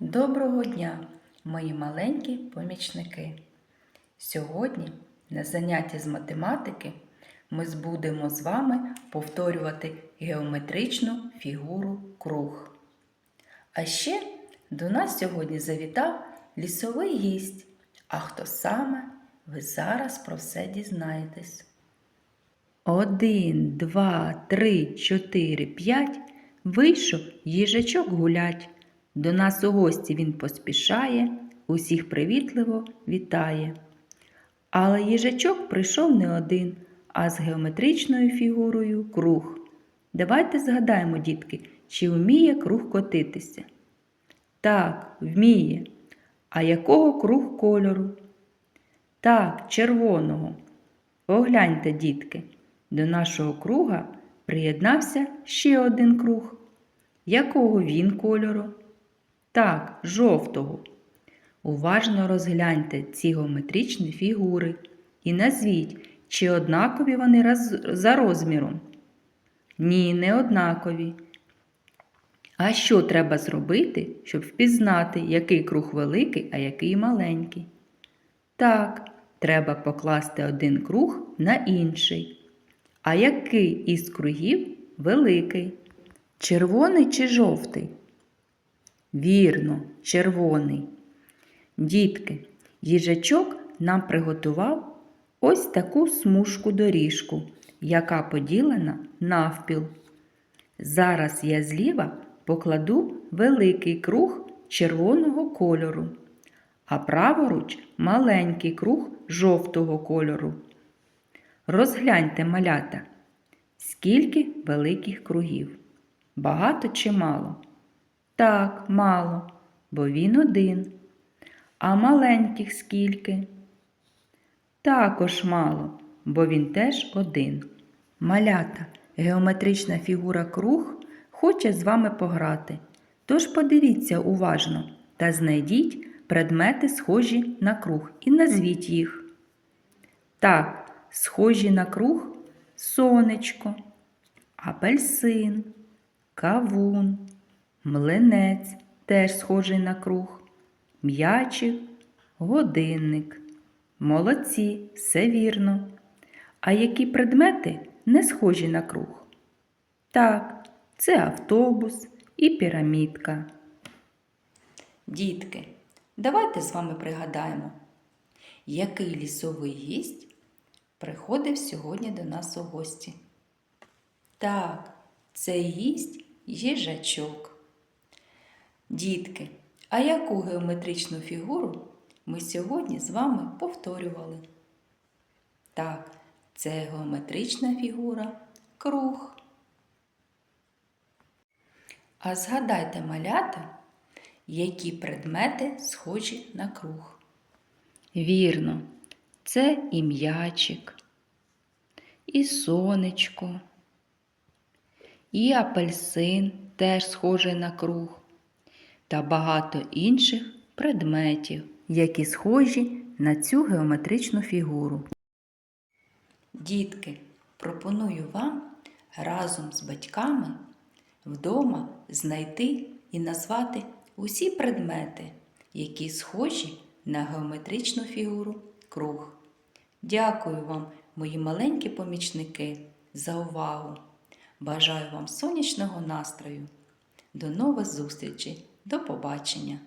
Доброго дня, мої маленькі помічники! Сьогодні на занятті з математики ми будемо з вами повторювати геометричну фігуру круг. А ще до нас сьогодні завітав лісовий гість. А хто саме, ви зараз про все дізнаєтесь. Один, два, три, чотири, п'ять. Вийшов їжачок гулять. До нас у гості він поспішає, усіх привітливо вітає. Але їжачок прийшов не один, а з геометричною фігурою круг. Давайте згадаємо, дітки, чи вміє круг котитися? Так, вміє. А якого круг кольору? Так, червоного. Погляньте, дітки, до нашого круга приєднався ще один круг. Якого він кольору? Так, жовтого. Уважно розгляньте ці геометричні фігури і назвіть, чи однакові вони роз- за розміром. Ні, не однакові. А що треба зробити, щоб впізнати, який круг великий, а який маленький? Так, треба покласти один круг на інший. А який із кругів великий? Червоний чи жовтий? Вірно, червоний. Дітки, їжачок нам приготував ось таку смужку доріжку, яка поділена навпіл. Зараз я зліва покладу великий круг червоного кольору, а праворуч маленький круг жовтого кольору. Розгляньте малята, скільки великих кругів. Багато чи мало? Так, мало, бо він один. А маленьких скільки? Також мало, бо він теж один. Малята, геометрична фігура круг хоче з вами пограти. Тож подивіться уважно та знайдіть предмети, схожі на круг, і назвіть їх. Так, схожі на круг сонечко, апельсин, кавун, млинець теж схожий на круг, м'ячик, годинник. Молодці, все вірно. А які предмети не схожі на круг? Так, це автобус і пірамідка. Дітки, давайте з вами пригадаємо, який лісовий гість приходив сьогодні до нас у гості. Так, цей гість їжачок. Дітки, а яку геометричну фігуру ми сьогодні з вами повторювали? Так, це геометрична фігура круг. А згадайте малята, які предмети схожі на круг. Вірно, це і м'ячик, і сонечко, і апельсин теж схожий на круг, та багато інших предметів, які схожі на цю геометричну фігуру. Дітки, пропоную вам разом з батьками вдома знайти і назвати усі предмети, які схожі на геометричну фігуру круг. Дякую вам, мої маленькі помічники, за увагу. Бажаю вам сонячного настрою. До нових зустрічей. До побачення!